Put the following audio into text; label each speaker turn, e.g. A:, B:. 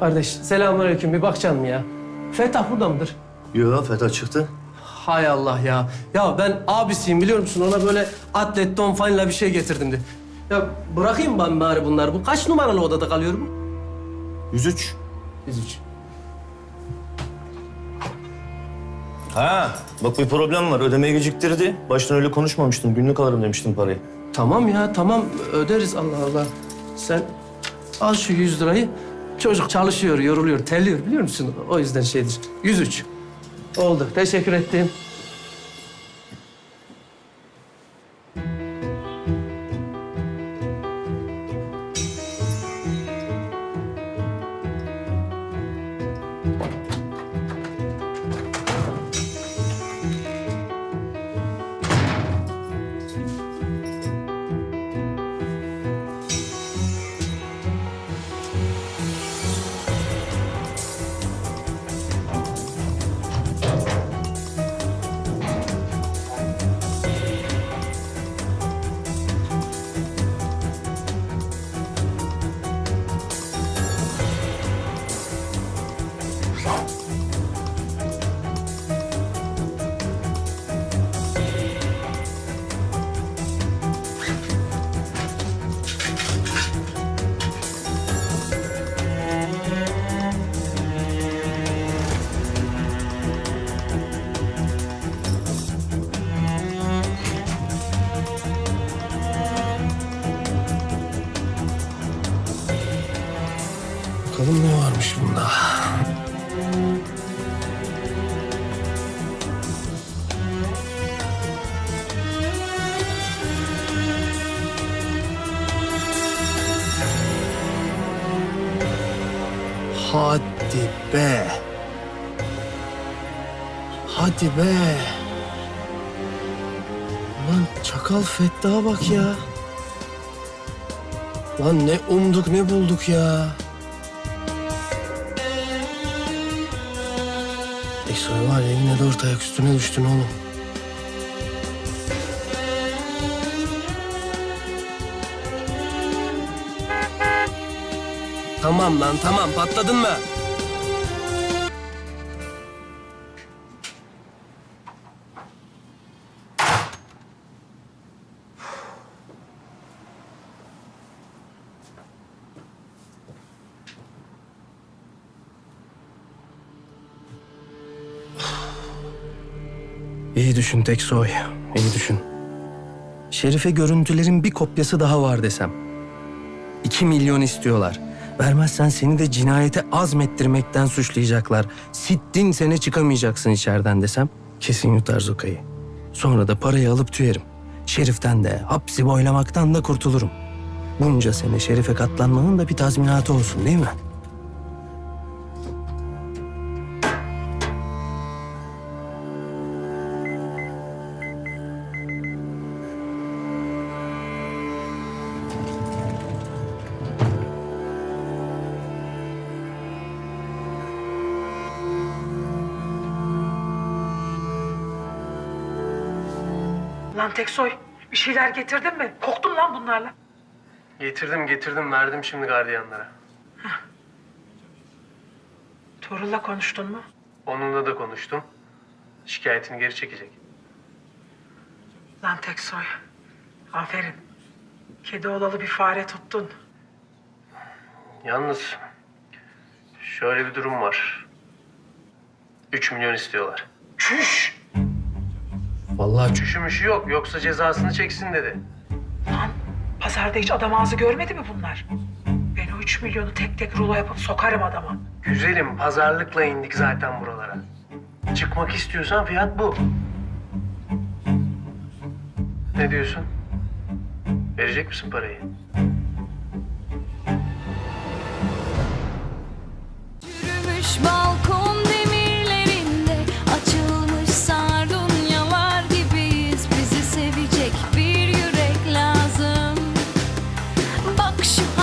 A: Kardeş selamünaleyküm bir bakacaksın mı ya? Fetah burada mıdır?
B: Yo Fetha çıktı.
A: Hay Allah ya. Ya ben abisiyim biliyor musun? Ona böyle atlet, don fanla bir şey getirdim de. Ya bırakayım ben bari bunları. Bu kaç numaralı odada kalıyor bu?
B: 103.
A: 103.
B: Ha bak bir problem var. Ödemeyi geciktirdi. Baştan öyle konuşmamıştım. Günlük alırım demiştim parayı.
A: Tamam ya tamam öderiz Allah Allah. Sen al şu 100 lirayı. Çocuk çalışıyor, yoruluyor, terliyor biliyor musun? O yüzden şeydir. 103. Oldu. Teşekkür ettim. Bakalım ne varmış bunda. Hadi be. Hadi be. Lan çakal Fettah'a bak ya. Lan ne umduk ne bulduk ya. Eksoy var ya yine dört ayak üstüne düştün oğlum. Tamam lan tamam patladın mı? İyi düşün Teksoy, iyi düşün. Şerife görüntülerin bir kopyası daha var desem. İki milyon istiyorlar. Vermezsen seni de cinayete azmettirmekten suçlayacaklar. Sittin sene çıkamayacaksın içeriden desem. Kesin yutar Zoka'yı. Sonra da parayı alıp tüyerim. Şeriften de, hapsi boylamaktan da kurtulurum. Bunca sene Şerife katlanmanın da bir tazminatı olsun değil mi?
C: Lan Teksoy bir şeyler getirdin mi? Korktum lan bunlarla.
A: Getirdim getirdim verdim şimdi gardiyanlara.
C: Tuğrul'la konuştun mu?
A: Onunla da konuştum. Şikayetini geri çekecek.
C: Lan Teksoy. Aferin. Kedi olalı bir fare tuttun.
A: Yalnız şöyle bir durum var. Üç milyon istiyorlar.
C: Çüş!
A: Vallahi çüşümüşü yok yoksa cezasını çeksin dedi.
C: Lan pazarda hiç adam ağzı görmedi mi bunlar? Ben o üç milyonu tek tek rulo yapıp sokarım adama.
A: Güzelim pazarlıkla indik zaten buralara. Çıkmak istiyorsan fiyat bu. Ne diyorsun? Verecek misin parayı?
D: Yürümüş balkon shoot.